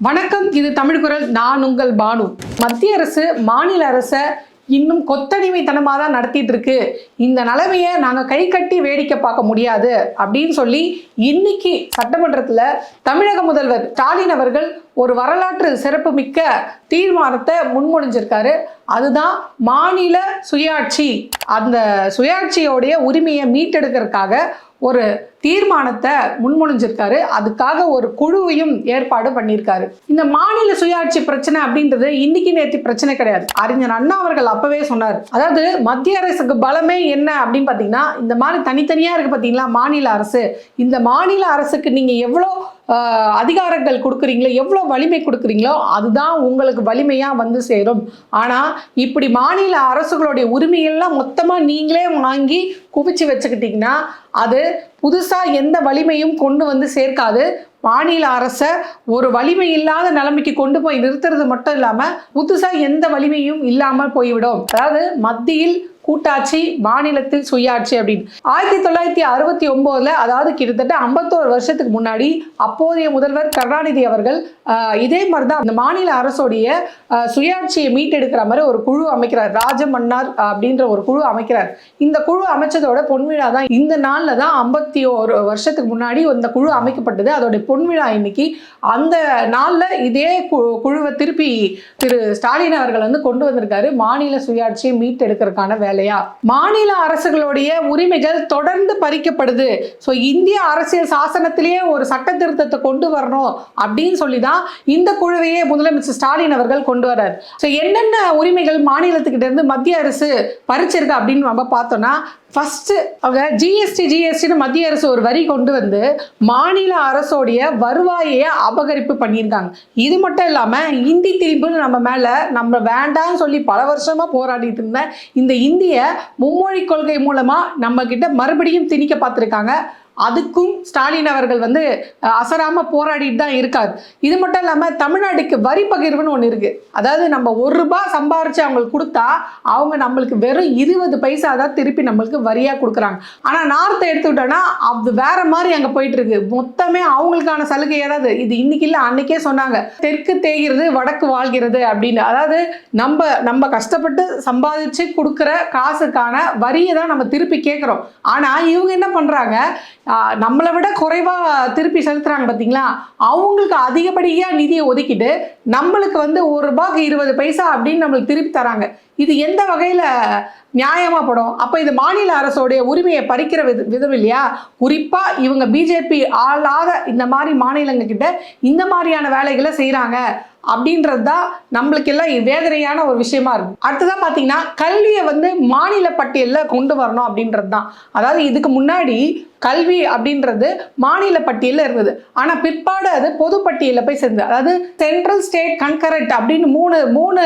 வணக்கம் இது தமிழ் குரல். நான் உங்கள் பானு. மத்திய அரசு மாநில அரசை இன்னும் கொத்தடிமைத்தனமாக தான் நடத்திட்டு இருக்கு இந்த நிலைமையை நாங்கள் கை கட்டி வேடிக்கை பார்க்க முடியாது அப்படின்னு சொல்லி இன்னைக்கு சட்டமன்றத்தில் தமிழக முதல்வர் ஸ்டாலின் அவர்கள் ஒரு வரலாற்று சிறப்புமிக்க தீர்மானத்தை முன்மொழிஞ்சிருக்காரு. அதுதான் மாநில சுயாட்சி. அந்த சுயாட்சியோடைய உரிமையை மீட்டெடுக்கிறதுக்காக ஒரு தீர்மானத்தை முன்மொழிஞ்சிருக்காரு. அதுக்காக ஒரு குழுவையும் ஏற்பாடு பண்ணியிருக்காரு. இந்த மாநில சுயாட்சி பிரச்சனை அப்படின்றது இன்னைக்கு நேற்று பிரச்சனை கிடையாது. அறிஞர் அண்ணா அவர்கள் அப்பவே சொன்னார். அதாவது மத்திய அரசுக்கு பலமே என்ன அப்படின்னு பார்த்தீங்கன்னா இந்த மாதிரி தனித்தனியாக இருக்கு பார்த்தீங்களா மாநில அரசு. இந்த மாநில அரசுக்கு நீங்கள் எவ்வளோ அதிகாரங்கள் கொடுக்குறீங்களோ எவ்வளோ வலிமை கொடுக்குறீங்களோ அதுதான் உங்களுக்கு வலிமையாக வந்து சேரும். ஆனால் இப்படி மாநில அரசுகளுடைய உரிமையெல்லாம் மொத்தமாக நீங்களே வாங்கி குவிச்சு வச்சுக்கிட்டிங்கன்னா அது புதுசாக எந்த வலிமையும் கொண்டு வந்து சேர்க்காது. மாநில அரசை ஒரு வலிமை இல்லாத நிலைமைக்கு கொண்டு போய் நிறுத்துறது மட்டும் இல்லாமல் புதுசாக எந்த வலிமையும் இல்லாமல் போய்விடும். அதாவது மத்தியில் கூட்டாட்சி மாநிலத்தில் சுயாட்சி அப்படின்னு. ஆயிரத்தி தொள்ளாயிரத்தி அறுபத்தி ஒன்பதுல அதாவது கிட்டத்தட்ட ஐம்பத்தோரு வருஷத்துக்கு முன்னாடி அப்போதைய முதல்வர் கருணாநிதி அவர்கள் இதே மாதிரி தான் அந்த மாநில அரசோடைய சுயாட்சியை மீட்டெடுக்கிற மாதிரி ஒரு குழு அமைக்கிறார். ராஜமன்னார் அப்படின்ற ஒரு குழு அமைக்கிறார். இந்த குழு அமைச்சதோட பொன்விழா தான் இந்த நாளில் தான் ஐம்பத்தி ஒரு வருஷத்துக்கு முன்னாடி இந்த குழு அமைக்கப்பட்டது. அதோட பொன்விழா இன்னைக்கு அந்த நாளில் இதே கு- குழுவை திருப்பி திரு ஸ்டாலின் அவர்கள் வந்து கொண்டு வந்திருக்காரு. மாநில சுயாட்சியை மீட்டெடுக்கிறதுக்கான வேலையா? மாநில அரசுகளுடைய உரிமைகள் தொடர்ந்து பறிக்கப்படுது. ஸோ இந்திய அரசியல் சாசனத்திலேயே ஒரு சட்ட திருத்தத்தை கொண்டு வரணும் அப்படின்னு சொல்லி தான் இந்த குழுவையே முதலமைச்சர் ஸ்டாலின் அவர்கள் கொண்டு வரார் ஸோ என்னென்ன உரிமைகள் மாநிலத்துக்கிட்ட இருந்து மத்திய அரசு பறிச்சிருக்கு அப்படின்னு நம்ம பார்த்தோம்னா ஃபஸ்ட்டு அவங்க ஜிஎஸ்டி ஜிஎஸ்டின்னு மத்திய அரசு ஒரு வரி கொண்டு வந்து மாநில அரசோடைய வருவாயை அபகரிப்பு பண்ணியிருக்காங்க. இது மட்டும் இல்லாமல் இந்தி திணிப்புன்னு நம்ம மேலே நம்ம வேண்டாம்னு சொல்லி பல வருஷமாக போராடிட்டு இருந்தேன் இந்த இந்திய மும்மொழி கொள்கை மூலமாக நம்மக்கிட்ட மறுபடியும் திணிக்க பார்த்துருக்காங்க. அதுக்கும் ஸ்டாலின் அவர்கள் வந்து அசராமல் அசராம போராடிட்டு தான் இருக்கார். இது மட்டும் இல்லாமல் தமிழ்நாட்டுக்கு வரி பகிர்வுன்னு ஒன்று இருக்குது அதாவது நம்ம ஒரு ரூபாய் சம்பாரித்து அவங்களுக்கு கொடுத்தா அவங்க நம்மளுக்கு வெறும் இருபது பைசா தான் திருப்பி நம்மளுக்கு வரியாக கொடுக்குறாங்க. ஆனால் நார்த்தை எடுத்துக்கிட்டோன்னா அது வேற மாதிரி அங்கே போயிட்டு இருக்கு. மொத்தமே அவங்களுக்கான சலுகை ஏதாவது? இது இன்னைக்கு இல்லை அன்னைக்கே சொன்னாங்க. தெற்கு தேய்கிறது வடக்கு வாழ்கிறது அப்படின்னு. அதாவது நம்ம நம்ம கஷ்டப்பட்டு சம்பாதிச்சு கொடுக்குற காசுக்கான வரியை தான் நம்ம திருப்பி கேட்குறோம். ஆனால் இவங்க என்ன பண்ணுறாங்க நம்மளை விட குறைவாக திருப்பி செலுத்துகிறாங்க பார்த்தீங்களா அவங்களுக்கு அதிகப்படியாக நிதியை ஒதுக்கிட்டு நம்மளுக்கு வந்து ஒரு ரூபாய்க்கு இருபது பைசா அப்படின்னு நம்மளுக்கு திருப்பி தராங்க. இது எந்த வகையில் நியாயமாகப்படும் படும்? இது மாநில அரசோடைய உரிமையை பறிக்கிற வித விதம் இல்லையா? குறிப்பாக இவங்க பிஜேபி ஆளாத இந்த மாதிரி மாநிலங்கக்கிட்ட இந்த மாதிரியான வேலைகளை செய்கிறாங்க அப்படின்றது தான் நம்மளுக்கு எல்லாம் வேதனையான ஒரு விஷயமா இருக்கும் அடுத்ததான் பார்த்தீங்கன்னா கல்வியை வந்து மாநில பட்டியலில் கொண்டு வரணும் அப்படின்றது தான் அதாவது இதுக்கு முன்னாடி கல்வி அப்படின்றது மாநில பட்டியலில் இருந்தது. ஆனால் பிற்பாடு அது பொது பட்டியலில் போய் சேர்ந்தது. அதாவது சென்ட்ரல் ஸ்டேட் கன்கரண்ட் அப்படின்னு மூணு மூணு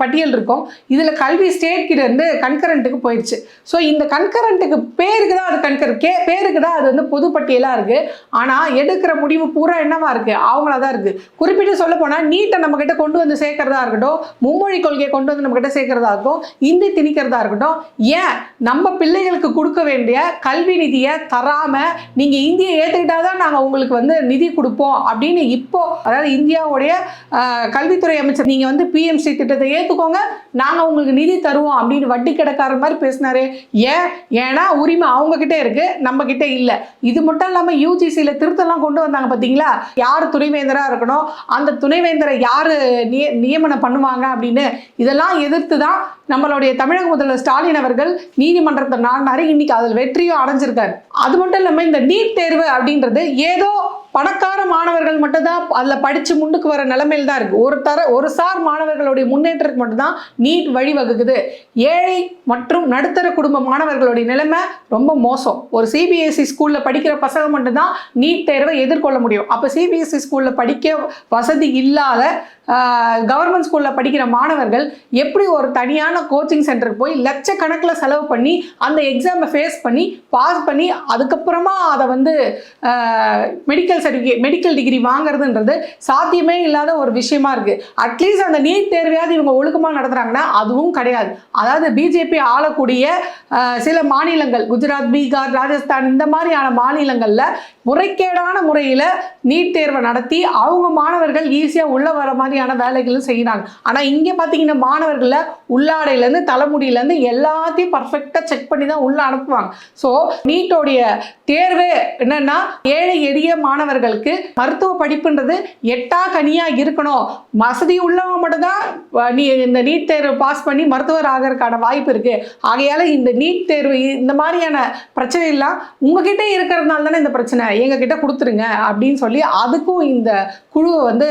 பட்டியல் இருக்கும். இதில் கல்வி ஸ்டேட் கிட்ட இருந்து கன்கரண்ட்டுக்கு போயிடுச்சு. ஸோ இந்த கன்கரண்ட்டுக்கு பேருக்கு தான் அது கன்கர் கே பேருக்கு தான் அது வந்து பொதுப்பட்டியலாக இருக்குது ஆனால் எடுக்கிற முடிவு பூரா என்னவா இருக்குது அவங்களா தான் இருக்குது குறிப்பிட்டு சொல்ல போனால் நீட்டை நம்ம கிட்ட கொண்டு வந்து சேர்க்கறதா இருக்கட்டும் மும்மொழி கொள்கையை கொண்டு வந்து நம்ம கிட்ட சேர்க்கறதா இருக்கட்டும் இந்தி திணிக்கிறதா இருக்கட்டும் ஏன் நம்ம பிள்ளைகளுக்கு கொடுக்க வேண்டிய கல்வி நிதியை தராமல் நீங்கள் இந்தியை ஏற்றுக்கிட்டாதான் நாங்கள் உங்களுக்கு வந்து நிதி கொடுப்போம் அப்படின்னு இப்போ அதாவது இந்தியாவுடைய கல்வித்துறை அமைச்சர் நீங்கள் வந்து பிஎம்சி திட்டத்தை ஏற்றுக்கோங்க நாங்கள் உங்களுக்கு நிதி தருவோம் அப்படின்னு வட்டி கிடக்கார மாதிரி பேசினாரு. ஏன்? ஏன்னா உரிமை அவங்க இருக்கு நம்ம கிட்டே இல்லை. இது மட்டும் இல்லாமல் யூஜிசியில் திருத்தம்லாம் கொண்டு வந்தாங்க பார்த்தீங்களா யார் துணைவேந்தராக இருக்கணும்? அந்த துணைவேந்தரை யார் நிய- நியமனம் பண்ணுவாங்க அப்படின்னு. இதெல்லாம் எதிர்த்து தான் நம்மளுடைய தமிழக முதல்வர் ஸ்டாலின் அவர்கள் நீதிமன்றத்தை நாடினாரு. இன்னைக்கு அதில் வெற்றியும் அடைஞ்சிருக்காரு. அது மட்டும் இல்லாமல் இந்த நீட் தேர்வு அப்படின்றது ஏதோ பணக்கார மாணவர்கள் மட்டும்தான் அதில் படித்து முன்னுக்கு வர நிலைமையில் தான் இருக்குது ஒரு தர ஒரு சார் மாணவர்களுடைய முன்னேற்றத்துக்கு மட்டும்தான் நீட் வழிவகுக்குது. ஏழை மற்றும் நடுத்தர குடும்ப மாணவர்களுடைய நிலைமை ரொம்ப மோசம். ஒரு சிபிஎஸ்சி ஸ்கூலில் படிக்கிற பசங்க மட்டும்தான் நீட் தேர்வை எதிர்கொள்ள முடியும். அப்போ சிபிஎஸ்சி ஸ்கூலில் படிக்க வசதி இல்லாத கவர்மெண்ட் ஸ்கூலில் படிக்கிற மாணவர்கள் எப்படி ஒரு தனியான கோச்சிங் சென்டருக்கு போய் லட்சக்கணக்கில் செலவு பண்ணி அந்த எக்ஸாமை ஃபேஸ் பண்ணி பாஸ் பண்ணி அதுக்கப்புறமா அதை வந்து மெடிக்கல் சர்டிஃபிகேட் மெடிக்கல் டிகிரி வாங்குறதுன்றது சாத்தியமே இல்லாத ஒரு விஷயமா இருக்குது அட்லீஸ்ட் அந்த நீட் தேர்வையாவது இவங்க ஒழுக்கமாக நடத்துகிறாங்கன்னா அதுவும் கிடையாது. அதாவது பிஜேபி ஆளக்கூடிய சில மாநிலங்கள் குஜராத் பீகார் ராஜஸ்தான் இந்த மாதிரியான மாநிலங்களில் முறைகேடான முறையில் நீட் தேர்வை நடத்தி அவங்க மாணவர்கள் ஈஸியாக உள்ள வர மாதிரி மாதிரியான வேலைகளும் செய்கிறாங்க ஆனால் இங்கே பார்த்தீங்கன்னா மாணவர்களை உள்ளாடையிலேருந்து தலைமுடியிலேருந்து எல்லாத்தையும் பர்ஃபெக்டாக செக் பண்ணி தான் உள்ளே அனுப்புவாங்க. ஸோ நீட்டோடைய தேர்வு என்னன்னா ஏழை எளிய மாணவர்களுக்கு மருத்துவ படிப்புன்றது எட்டா கனியா இருக்கணும். வசதி உள்ளவங்க மட்டும்தான் நீ இந்த நீட் தேர்வு பாஸ் பண்ணி மருத்துவர் ஆகிறதுக்கான வாய்ப்பு இருக்கு. ஆகையால இந்த நீட் தேர்வு இந்த மாதிரியான பிரச்சனை எல்லாம் உங்ககிட்ட இருக்கிறதுனால தானே இந்த பிரச்சனை. எங்ககிட்ட கொடுத்துருங்க அப்படின்னு சொல்லி அதுக்கும் இந்த குழுவை வந்து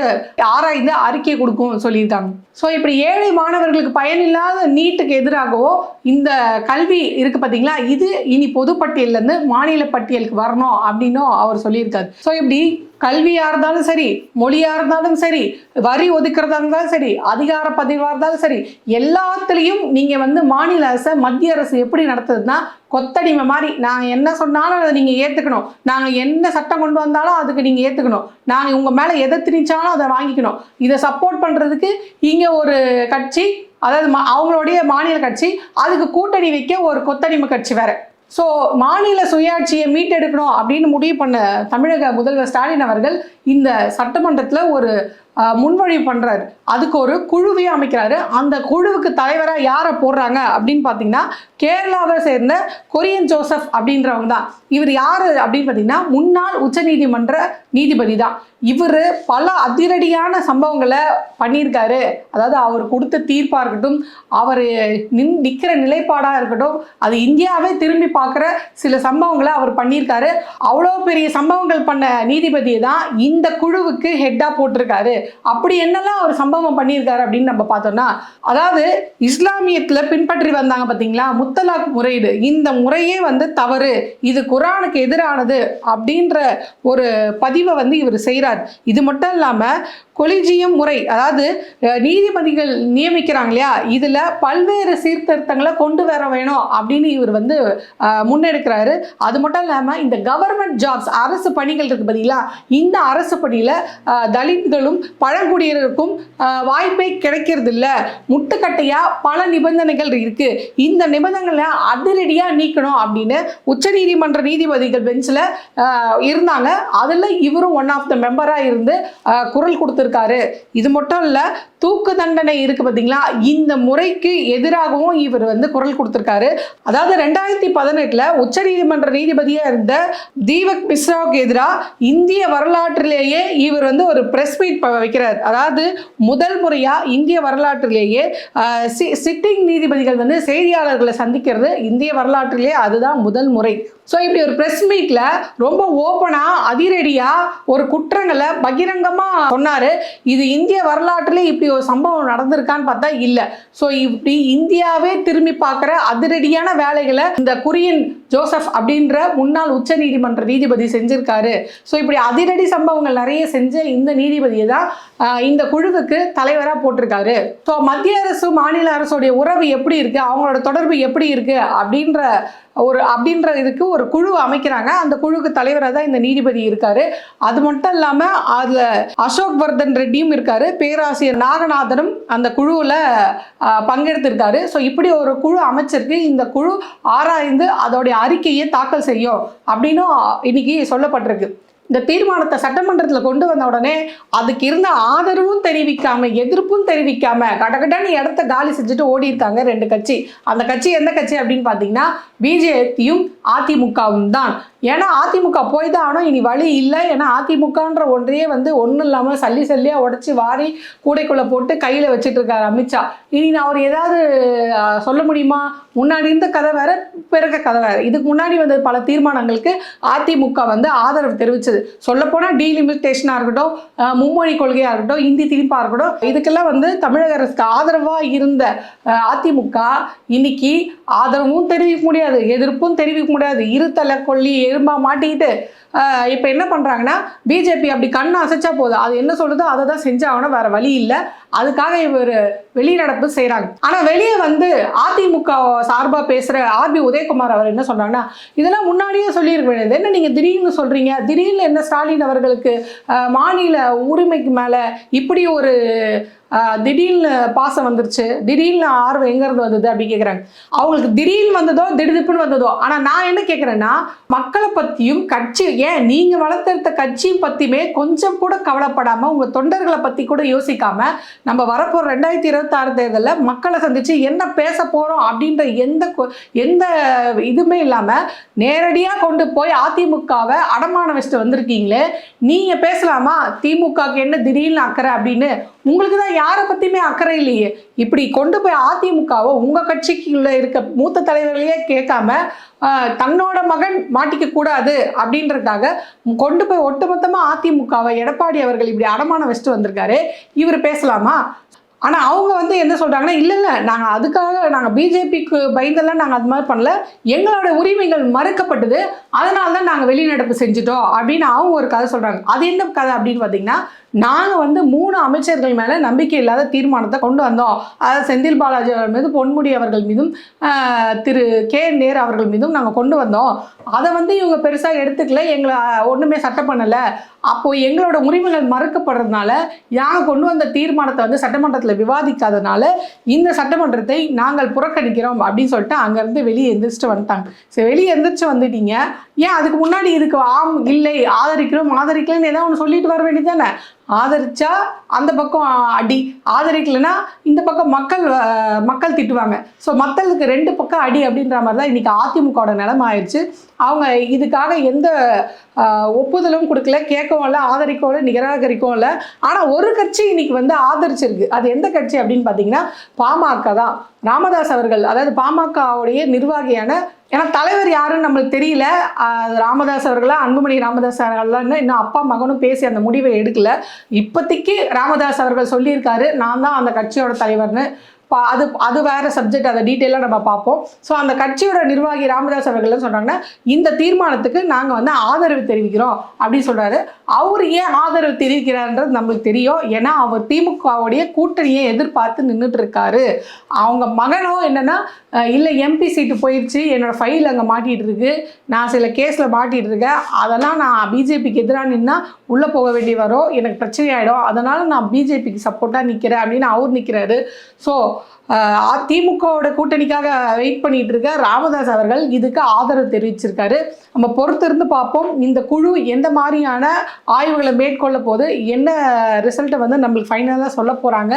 ஆராய்ந்து அறிக்கை கொடுக்கும் சொல்லியிருக்காங்க. ஸோ இப்படி ஏழை மாணவர்களுக்கு பயனில்லாத நீட்டுக்கு எதிராகவோ இந்த கல்வி இருக்கு பார்த்தீங்களா இது இனி பொதுப்பட்டியல்லேருந்து மாநில பட்டியலுக்கு வரணும் அப்படின்னும் அவர் சொல்லியிருக்காரு. ஸோ இப்படி கல்வியாக இருந்தாலும் சரி மொழியாக இருந்தாலும் சரி வரி ஒதுக்கிறதா இருந்தாலும் சரி அதிகார பதிவாக இருந்தாலும் சரி எல்லாத்துலேயும் நீங்கள் வந்து மாநில அரசை மத்திய அரசு எப்படி நடத்துதுன்னா கொத்தடிமை மாதிரி நாங்கள் என்ன சொன்னாலும் அதை நீங்கள் ஏற்றுக்கணும் நாங்கள் என்ன சட்டம் கொண்டு வந்தாலும் அதுக்கு நீங்கள் ஏற்றுக்கணும் நாங்கள் உங்கள் மேலே எதை திணிச்சாலும் அதை வாங்கிக்கணும். இதை சப்போர்ட் பண்ணுறதுக்கு இங்கே ஒரு கட்சி அதாவது மா- அவங்களுடைய மாநில கட்சி அதுக்கு கூட்டணி வைக்க ஒரு கொத்தடிமை கட்சி வேறு. ஸோ மாநில சுயாட்சியை மீட்டெடுக்கணும் அப்படின்னு முடிவு பண்ண தமிழக முதல்வர் ஸ்டாலின் அவர்கள் இந்த சட்டமன்றத்தில் ஒரு முன்மொழி முன்மொழிவு பண்ணுறாரு அதுக்கு ஒரு குழுவையும் அமைக்கிறாரு. அந்த குழுவுக்கு தலைவராக யாரை போடுறாங்க அப்படின்னு பார்த்தீங்கன்னா கேரளாவை சேர்ந்த கொரியன் ஜோசப் அப்படின்றவங்க தான். இவர் யார் அப்படின்னு பார்த்தீங்கன்னா முன்னாள் உச்சநீதிமன்ற நீதிபதி தான். இவர் பல அதிரடியான சம்பவங்களை பண்ணியிருக்காரு. அதாவது அவர் கொடுத்த தீர்ப்பாக இருக்கட்டும் அவர் நின் நிற்கிற நிலைப்பாடாக இருக்கட்டும் அது இந்தியாவே திரும்பி பார்க்குற சில சம்பவங்களை அவர் பண்ணியிருக்காரு. அவ்வளோ பெரிய சம்பவங்கள் பண்ண நீதிபதியை தான் இந்த குழுவுக்கு ஹெட்டாக போட்டிருக்காரு. அப்படி என்னெல்லாம் அவர் சம்பவம் பண்ணியிருக்காரு அப்படின்னு நம்ம பார்த்தோம்னா அதாவது இஸ்லாமியத்தில் பின்பற்றி வந்தாங்க பார்த்தீங்களா முத்தலாக் முறையீடு. இந்த முறையே வந்து தவறு. இது குரானுக்கு எதிரானது அப்படின்ற ஒரு பதிவை வந்து இவர் செய்கிறார் இது மட்டும் இல்லாமல் கொலிஜியம் முறை அதாவது நீதிபதிகள் நியமிக்கிறாங்க இல்லையா? இதில் பல்வேறு சீர்திருத்தங்களை கொண்டு வர வேணும் அப்படின்னு இவர் வந்து முன்னெடுக்கிறாரு. அது மட்டும் இல்லாமல் இந்த கவர்மெண்ட் ஜாப்ஸ் அரசு பணிகள் இருக்கு பார்த்தீங்களா இந்த அரசு பணியில் தலித்களும் பழங்குடியினருக்கும் வாய்ப்பே கிடைக்கிறது இல்ல முட்டுக்கட்டையாக பல நிபந்தனைகள் இருக்கு. இந்த நிபந்தனைகளை அதிரடியாக நீக்கணும் அப்படின்னு உச்சநீதிமன்ற நீதிபதிகள் பெஞ்சில் இருந்தாங்க. அதில் இவரும் ஒன் ஆஃப் த மெம்பராக இருந்து குரல் கொடுத்துருக்காரு. இது மட்டும் இல்லை தூக்கு தண்டனை இருக்கு பார்த்தீங்களா இந்த முறைக்கு எதிராகவும் இவர் வந்து குரல் கொடுத்துருக்காரு. அதாவது ரெண்டாயிரத்தி பதினெட்டில் உச்சநீதிமன்ற நீதிபதியாக இருந்த தீபக் மிஸ்ராவுக்கு எதிராக இந்திய வரலாற்றிலேயே இவர் வந்து ஒரு ப்ரெஸ் மீட் வைக்கிறார். அதாவது முதல் முறையாக இந்திய வரலாற்றிலேயே சிட்டிங் நீதிபதிகள் வந்து செய்தியாளர்களை சந்திக்கிறது இந்திய வரலாற்றிலே அதுதான் முதல் முறை. ஸோ இப்படி ஒரு ப்ரெஸ் மீட்டில் ரொம்ப ஓப்பனாக அதிரடியாக ஒரு குற்றங்களை பகிரங்கமாக சொன்னார். இது இந்திய வரலாற்றிலே இப்படி ஒரு சம்பவம் நடந்திருக்கான்னு பார்த்தா இல்லை. ஸோ இப்படி இந்தியாவே திரும்பி பார்க்குற அதிரடியான வேலைகளை இந்த குரியன் ஜோசப் அப்படின்ற முன்னாள் உச்ச நீதிமன்ற நீதிபதி செஞ்சிருக்காரு. ஸோ இப்படி அதிரடி சம்பவங்கள் நிறைய செஞ்ச இந்த நீதிபதியை தான் ஆஹ், இந்த குழுவுக்கு தலைவராக போட்டிருக்காரு. ஸோ மத்திய அரசு மாநில அரசுடைய உறவு எப்படி இருக்கு? அவங்களோட தொடர்பு எப்படி இருக்கு? அப்படின்ற ஒரு அப்படின்ற இதுக்கு ஒரு குழு அமைக்கிறாங்க. அந்த குழுவுக்கு தலைவராக தான் இந்த நீதிபதி இருக்காரு. அது மட்டும் இல்லாமல் அதில் அசோக் வர்தன் ரெட்டியும் இருக்காரு. பேராசிரியர் நாகநாதனும் அந்த குழுவில் பங்கெடுத்திருக்காரு. ஸோ இப்படி ஒரு குழு அமைச்சிருக்கு. இந்த குழு ஆராய்ந்து அதோடைய அறிக்கையை தாக்கல் செய்யும் அப்படின்னும் இன்னைக்கு சொல்லப்பட்டிருக்கு. இந்த தீர்மானத்தை சட்டமன்றத்தில் கொண்டு வந்த உடனே அதுக்கு இருந்த ஆதரவும் தெரிவிக்காம எதிர்ப்பும் தெரிவிக்காம கடகடன்னு இடத்த காலி செஞ்சுட்டு ஓடி இருக்காங்க ரெண்டு கட்சி. அந்த கட்சி எந்த கட்சி அப்படின்னு பார்த்தீங்கன்னா பிஜேபியும் அதிமுகவும் தான். ஏன்னா அதிமுக போய் தான் ஆகணும் இனி வழி இல்லை. ஏன்னா அதிமுகன்ற ஒன்றையே வந்து ஒன்றும் இல்லாமல் சல்லி சல்லியாக உடச்சி வாரி கூடைக்குள்ளே போட்டு கையில் வச்சுட்டு இருக்காரு அமித்ஷா. இனி நான் அவர் ஏதாவது சொல்ல முடியுமா? முன்னாடி இருந்த கதை வேற பிறக்க கதை வேற. இதுக்கு முன்னாடி வந்த பல தீர்மானங்களுக்கு அதிமுக வந்து ஆதரவு தெரிவிச்சது. சொல்லப்போனால் டீலிமிட்டேஷனாக இருக்கட்டும் மும்மொழி கொள்கையாக இருக்கட்டும் இந்தி திணிப்பாக இருக்கட்டும் இதுக்கெல்லாம் வந்து தமிழக அரசுக்கு ஆதரவாக இருந்த அதிமுக இன்னைக்கு ஆதரவும் தெரிவிக்க முடியாது எதிர்ப்பும் தெரிவிக்க முடியாது. இருத்தலை கொல்லி எறும்பா மாட்டிக்கிட்டு இப்போ என்ன பண்ணுறாங்கன்னா பிஜேபி அப்படி கண் அசைச்சா போதும். அது என்ன சொல்லுதோ அதை தான் செஞ்சாகணும். வேற வழி இல்லை. அதுக்காக இவர் வெளிநடப்பு செய்கிறாங்க ஆனால் வெளியே வந்து அதிமுக சார்பாக பேசுகிற ஆர்பி உதயகுமார் அவர் என்ன சொல்றாங்கன்னா இதெல்லாம் முன்னாடியே சொல்லியிருக்க வேண்டியது. என்ன நீங்கள் திடீர்னு சொல்கிறீங்க திடீர்னு என்ன ஸ்டாலின் அவர்களுக்கு மாநில உரிமைக்கு மேலே இப்படி ஒரு திடீர்னு பாசம் வந்துருச்சு. திடீர்னு ஆர்வம் எங்கேருந்து வந்தது? அப்படி கேட்குறாங்க அவங்களுக்கு திடீர்னு வந்ததோ திடுதிப்புன்னு வந்ததோ ஆனால் நான் என்ன கேட்குறேன்னா மக்களை பற்றியும் கட்சி ஏன் நீங்கள் வளர்த்தெடுத்த கட்சியும் பற்றியுமே கொஞ்சம் கூட கவலைப்படாமல் உங்கள் தொண்டர்களை பற்றி கூட யோசிக்காமல் நம்ம வரப்போகிற ரெண்டாயிரத்தி இருபத்தாறு தேர்தலில் மக்களை சந்தித்து என்ன பேச போகிறோம் அப்படின்ற எந்த கொ- எந்த இதுவுமே இல்லாமல் நேரடியாக கொண்டு போய் அதிமுகவை அடமான வச்சுட்டு வந்திருக்கீங்களே நீங்கள் பேசலாமா? திமுகவுக்கு என்ன திடீர்னு அக்கறை அப்படின்னு உங்களுக்கு தான் யாரை பற்றியுமே அக்கறை இல்லையே. இப்படி கொண்டு போய் அதிமுகவை உங்கள் கட்சிக்குள்ளே இருக்க மூத்த தலைவர்களையே கேட்காம தன்னோட மகன் மாட்டிக்க கூடாது அப்படின்றதுக்காக கொண்டு போய் ஒட்டுமொத்தமாக அதிமுகவை எடப்பாடி அவர்கள் இப்படி அடமானம் வச்சுட்டு வந்திருக்காரு. இவர் பேசலாமா? ஆனால் அவங்க வந்து என்ன சொல்கிறாங்கன்னா இல்லை இல்லை நாங்கள் அதுக்காக நாங்கள் பிஜேபிக்கு பயந்தெல்லாம் நாங்கள் அது மாதிரி பண்ணல. எங்களோட உரிமைகள் மறுக்கப்பட்டது. அதனால தான் நாங்கள் வெளிநடப்பு செஞ்சுட்டோம். அப்படின்னு அவங்க ஒரு கதை சொல்கிறாங்க அது என்ன கதை அப்படின்னு பார்த்தீங்கன்னா நாங்கள் வந்து மூணு அமைச்சர்கள் மேலே நம்பிக்கை இல்லாத தீர்மானத்தை கொண்டு வந்தோம். அதாவது செந்தில் பாலாஜி அவர்கள் மீதும் பொன்முடி அவர்கள் மீதும் திரு கே நேர் அவர்கள் மீதும் நாங்கள் கொண்டு வந்தோம். அதை வந்து இவங்க பெருசாக எடுத்துக்கல. எங்களை ஒன்றுமே சட்டம் பண்ணலை. அப்போ எங்களோட உரிமைகள் மறுக்கப்படுறதுனால நாங்கள் கொண்டு வந்த தீர்மானத்தை வந்து சட்டமன்றத்தில் விவாதிக்காதனால இந்த சட்டமன்றத்தை நாங்கள் புறக்கணிக்கிறோம் அப்படின்னு சொல்லிட்டு அங்கேருந்து வெளியே எந்திரிச்சிட்டு வந்துட்டாங்க. சரி வெளியே எந்திரிச்சு வந்துட்டீங்க. ஏன் அதுக்கு முன்னாடி இதுக்கு ஆம் இல்லை ஆதரிக்கிறோம் ஆதரிக்கலன்னு ஏதாவது ஒன்று சொல்லிட்டு வர வேண்டியது தானே ஆதரிச்சா அந்த பக்கம் அடி ஆதரிக்கலைன்னா இந்த பக்கம் மக்கள் மக்கள் திட்டுவாங்க. ஸோ மக்களுக்கு ரெண்டு பக்கம் அடி அப்படின்ற மாதிரி தான் இன்னைக்கு அதிமுகவோட நிலமாயிருச்சு ஆயிடுச்சு. அவங்க இதுக்காக எந்த ஒப்புதலும் கொடுக்கல கேட்கவும் இல்லை ஆதரிக்கவும் இல்லை நிராகரிக்கவும் இல்லை. ஆனால் ஒரு கட்சி இன்னைக்கு வந்து ஆதரிச்சிருக்கு. அது எந்த கட்சி அப்படின்னு பார்த்தீங்கன்னா பாமக தான். ராமதாஸ் அவர்கள் அதாவது பாமகவுடைய நிர்வாகியான ஏன்னா தலைவர் யாருன்னு நம்மளுக்கு தெரியல. ராமதாஸ் அவர்களா அன்புமணி ராமதாஸ் அவர்கள்லாம் இன்னும் அப்பா மகனும் பேசி அந்த முடிவை எடுக்கல. இப்போதைக்கு ராமதாஸ் அவர்கள் சொல்லியிருக்காரு நான் தான் அந்த கட்சியோட தலைவர்னு. அது அது வேறு சப்ஜெக்ட் அதை டீட்டெயிலாக நம்ம பார்ப்போம். ஸோ அந்த கட்சியோட நிர்வாகி ராமதாஸ் அவர்கள் சொன்னாங்கன்னா இந்த தீர்மானத்துக்கு நாங்கள் வந்து ஆதரவு தெரிவிக்கிறோம் அப்படின்னு சொல்கிறாரு அவர் ஏன் ஆதரவு தெரிவிக்கிறார்ன்றது நம்மளுக்கு தெரியும். ஏன்னா அவர் திமுகவுடைய கூட்டணியை எதிர்பார்த்து நின்றுட்டு இருக்காரு அவங்க மகனும் என்னென்னா இல்லை எம்பி சீட்டு போயிடுச்சு என்னோடய ஃபைல் அங்கே மாட்டிகிட்டு இருக்கு நான் சில கேஸில் மாட்டிகிட்டு இருக்கேன் அதெல்லாம் நான் பிஜேபிக்கு எதிராக நின்னால் உள்ளே போக வேண்டி வரும். எனக்கு பிரச்சனை ஆகிடும் அதனால் நான் பிஜேபிக்கு சப்போர்ட்டாக நிற்கிறேன் அப்படின்னு அவர் நிற்கிறாரு ஸோ திமுகவோட கூட்டணிக்காக வெயிட் பண்ணிட்டு இருக்க ராமதாஸ் அவர்கள் இதுக்கு ஆதரவு தெரிவிச்சிருக்காரு. நம்ம பொறுத்திருந்து பார்ப்போம். இந்த குழு எந்த மாதிரியான ஆய்வுகளை மேற்கொள்ள போது என்ன ரிசல்ட்டை வந்து நம்மளுக்கு ஃபைனலாக சொல்ல போகிறாங்க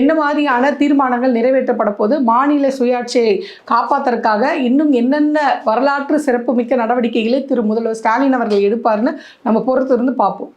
என்ன மாதிரியான தீர்மானங்கள் நிறைவேற்றப்பட போது மாநில சுயாட்சியை காப்பாற்றுறதுக்காக இன்னும் என்னென்ன வரலாற்று சிறப்புமிக்க நடவடிக்கைகளை திரு முதல்வர் ஸ்டாலின் அவர்கள் எடுப்பார்னு நம்ம பொறுத்திருந்து பார்ப்போம்.